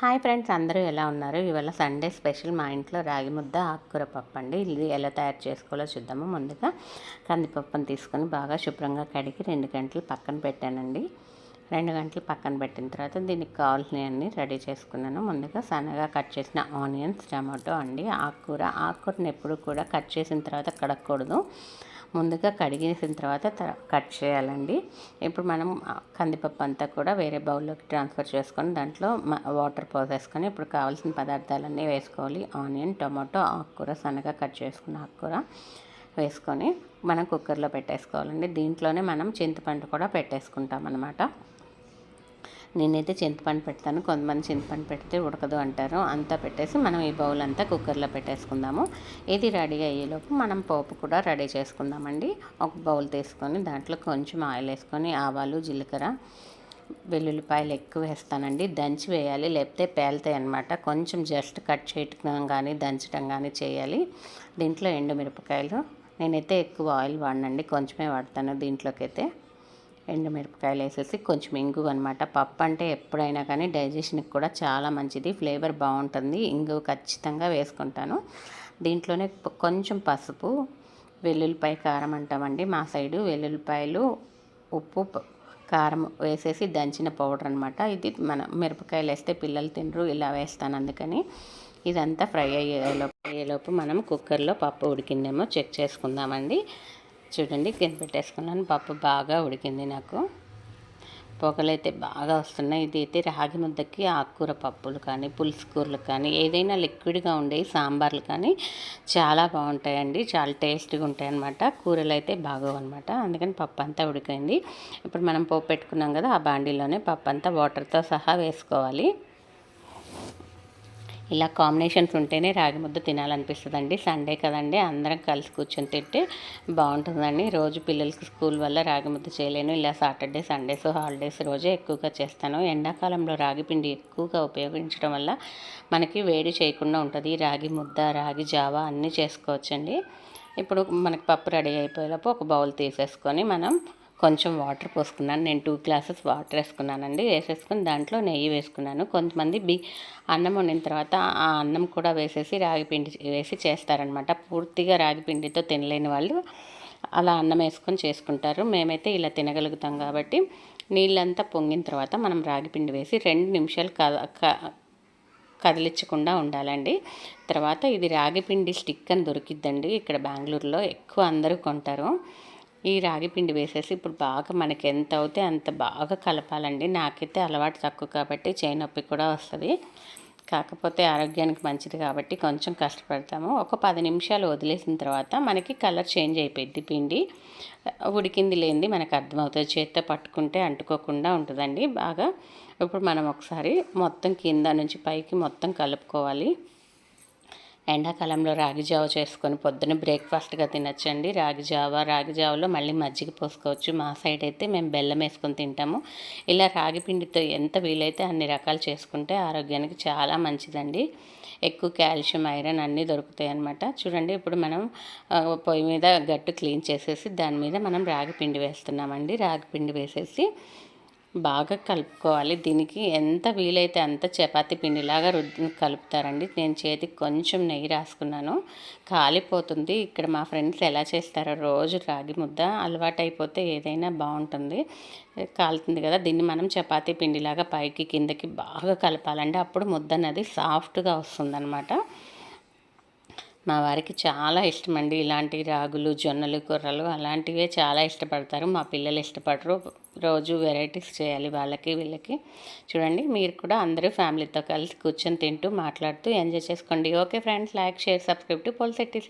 Hi friends అందరూ ఎలా ఉన్నారు? ఇవాళ సండే స్పెషల్ మా ఇంట్లో రాగి ముద్ద ఆకుకూర పప్పు అండి. ఇది ఎలా తయారు చేసుకోవాలో చూద్దాము. ముందుగా కందిపప్పును తీసుకొని బాగా శుభ్రంగా కడిగి రెండు గంటలు పక్కన పెట్టానండి. రెండు గంటలు పక్కన పెట్టిన తర్వాత దీనికి కావాల్సినవన్నీ రెడీ చేసుకున్నాను. ముందుగా సన్నగా కట్ చేసిన ఆనియన్స్ టమాటో అండి ఆకుకూర. ఆకుకూరని ఎప్పుడు కూడా కట్ చేసిన తర్వాత కడగకూడదు. ముందుగా కడిగేసిన తర్వాత కట్ చేయాలండి. ఇప్పుడు మనం కందిపప్పు అంతా కూడా వేరే బౌల్లోకి ట్రాన్స్ఫర్ చేసుకొని దాంట్లో వాటర్ పోసేసుకొని ఇప్పుడు కావాల్సిన పదార్థాలన్నీ వేసుకోవాలి. ఆనియన్ టొమాటో ఆకుకూర సన్నగా కట్ చేసుకున్న ఆకుకూర వేసుకొని మనం కుక్కర్లో పెట్టేసుకోవాలండి. దీంట్లోనే మనం చింతపండు కూడా పెట్టేసుకుంటాం అనమాట నేనైతే చింతపండు పెడతాను. కొంతమంది చింతపండు పెడితే ఉడకదు అంటారు. అంతా పెట్టేసి మనం ఈ బౌల్ అంతా కుక్కర్లో పెట్టేసుకుందాము. ఇది రెడీ అయ్యేలోపు మనం పోపు కూడా రెడీ చేసుకుందామండి. ఒక బౌల్ తీసుకొని దాంట్లో కొంచెం ఆయిల్ వేసుకొని ఆవాలు జీలకర్ర వెల్లుల్లిపాయలు ఎక్కువ వేస్తానండి. దంచి వేయాలి. లేకపోతే పేలుతాయి అనమాట కొంచెం జస్ట్ కట్ చేయటం కానీ దంచడం కానీ చేయాలి. దీంట్లో ఎండుమిరపకాయలు. నేనైతే ఎక్కువ ఆయిల్ వాడినండి. కొంచెమే వాడతాను దీంట్లోకి అయితే ఎండుమిరపకాయలు వేసేసి కొంచెం ఇంగు అనమాట పప్పు అంటే ఎప్పుడైనా కానీ డైజెషన్కి కూడా చాలా మంచిది. ఫ్లేవర్ బాగుంటుంది. ఇంగు ఖచ్చితంగా వేసుకుంటాను. దీంట్లోనే కొంచెం పసుపు వెల్లుల్లిపాయ కారం అంటామండి మా సైడు. వెల్లుల్లిపాయలు ఉప్పు కారం వేసేసి దంచిన పౌడర్ అనమాట ఇది మన మిరపకాయలు వేస్తే పిల్లలు తినరు ఇలా వేస్తాను అందుకని. ఇదంతా ఫ్రై అయ్యేలోపు అయ్యేలోపు మనం కుక్కర్లో పప్పు ఉడికిందేమో చెక్ చేసుకుందామండి. చూడండి కింద పెట్టేసుకున్నాను. పప్పు బాగా ఉడికింది నాకు. పొగలు అయితే బాగా వస్తున్నాయి. ఇది అయితే రాగి ముద్దకి ఆకుకూర పప్పులు కానీ పులుసు కూరలు కానీ ఏదైనా లిక్విడ్గా ఉండే సాంబార్లు కానీ చాలా బాగుంటాయండి. చాలా టేస్ట్గా ఉంటాయి అనమాట కూరలు అయితే బాగోవు అనమాట అందుకని పప్పు అంతా ఉడికైంది. ఇప్పుడు మనం పోపు పెట్టుకున్నాం కదా ఆ బాండీలోనే పప్పు అంతా వాటర్తో సహా వేసుకోవాలి. ఇలా కాంబినేషన్స్ ఉంటేనే రాగి ముద్ద తినాలనిపిస్తుందండి. సండే కదండి అందరం కలిసి కూర్చొని తింటే బాగుంటుందండి. రోజు పిల్లలకి స్కూల్ వల్ల రాగి ముద్ద చేయలేను. ఇలా సాటర్డే సండేస్ హాలిడేస్ రోజే ఎక్కువగా చేస్తాను. ఎండాకాలంలో రాగి పిండి ఎక్కువగా ఉపయోగించడం వల్ల మనకి వేడి చేయకుండా ఉంటుంది. రాగి ముద్ద రాగి జావా అన్నీ చేసుకోవచ్చండి. ఇప్పుడు మనకి పప్పు రెడీ అయిపోయేలోపు ఒక బౌల్ తీసేసుకొని మనం కొంచెం వాటర్ పోసుకున్నాను. నేను టూ గ్లాసెస్ వాటర్ వేసుకున్నానండి. వేసేసుకుని దాంట్లో నెయ్యి వేసుకున్నాను. కొంతమంది బి అన్నం వండిన తర్వాత ఆ అన్నం కూడా వేసేసి రాగి పిండి వేసి చేస్తారనమాట పూర్తిగా రాగి పిండితో తినలేని వాళ్ళు అలా అన్నం వేసుకొని చేసుకుంటారు. మేమైతే ఇలా తినగలుగుతాం కాబట్టి నీళ్ళంతా పొంగిన తర్వాత మనం రాగి పిండి వేసి రెండు నిమిషాలు కదిలించకుండా ఉండాలండి. తర్వాత ఇది రాగిపిండి స్టిక్ అని దొరికిద్దండి. ఇక్కడ బెంగళూరులో ఎక్కువ అందరూ కొంటారు. ఈ రాగి పిండి వేసేసి ఇప్పుడు బాగా మనకి ఎంత అవుతే అంత బాగా కలపాలండి. నాకైతే అలవాటు తక్కువ కాబట్టి చేయి నొప్పి కూడా వస్తుంది. కాకపోతే ఆరోగ్యానికి మంచిది కాబట్టి కొంచెం కష్టపడతాము. ఒక పది నిమిషాలు వదిలేసిన తర్వాత మనకి కలర్ చేంజ్ అయిపోయింది పిండి. ఉడికింది లేనిది మనకు అర్థమవుతుంది. చేత్తో పట్టుకుంటే అంటుకోకుండా ఉంటుందండి బాగా. ఇప్పుడు మనం ఒకసారి మొత్తం కింద నుంచి పైకి మొత్తం కలుపుకోవాలి. ఎండాకాలంలో రాగి జావ చేసుకొని పొద్దున బ్రేక్ఫాస్ట్గా తినచ్చండి. రాగి జావ రాగి జావలో మళ్ళీ మజ్జిగ పోసుకోవచ్చు. మా సైడ్ అయితే మేము బెల్లం వేసుకొని తింటాము. ఇలా రాగి పిండితో ఎంత వీలైతే అన్ని రకాలు చేసుకుంటే ఆరోగ్యానికి చాలా మంచిదండి. ఎక్కువ కాల్షియం ఐరన్ అన్నీ దొరుకుతాయి అనమాట చూడండి ఇప్పుడు మనం పొయ్యి మీద గట్టు క్లీన్ చేసేసి దాని మీద మనం రాగి పిండి వేస్తున్నామండి. రాగి పిండి వేసేసి బాగా కలుపుకోవాలి. దీనికి ఎంత వీలైతే అంత చపాతి పిండిలాగా రుద్ది కలుపుతారండి. నేను చేతికి కొంచెం నెయ్యి రాసుకున్నాను. కాలిపోతుంది. ఇక్కడ మా ఫ్రెండ్స్ ఎలా చేస్తారో రోజు రాగి ముద్ద అలవాటైపోతే ఏదైనా బాగుంటుంది. కాలుతుంది కదా. దీన్ని మనం చపాతీ పిండిలాగా పైకి కిందకి బాగా కలపాలండి. అప్పుడు ముద్ద అనేది సాఫ్ట్గా వస్తుందన్నమాట. మా వారికి చాలా ఇష్టమండి. ఇలాంటి రాగులు జొన్నలు కూరలు అలాంటివే చాలా ఇష్టపడతారు. మా పిల్లలు ఇష్టపడరు. రోజు వెరైటీస్ చేయాలి వాళ్ళకి వీళ్ళకి. చూడండి మీరు కూడా అందరూ ఫ్యామిలీతో కలిసి కూర్చొని తింటూ మాట్లాడుతూ ఎంజాయ్ చేసుకోండి. Okay friends like share subscribe to Polsetti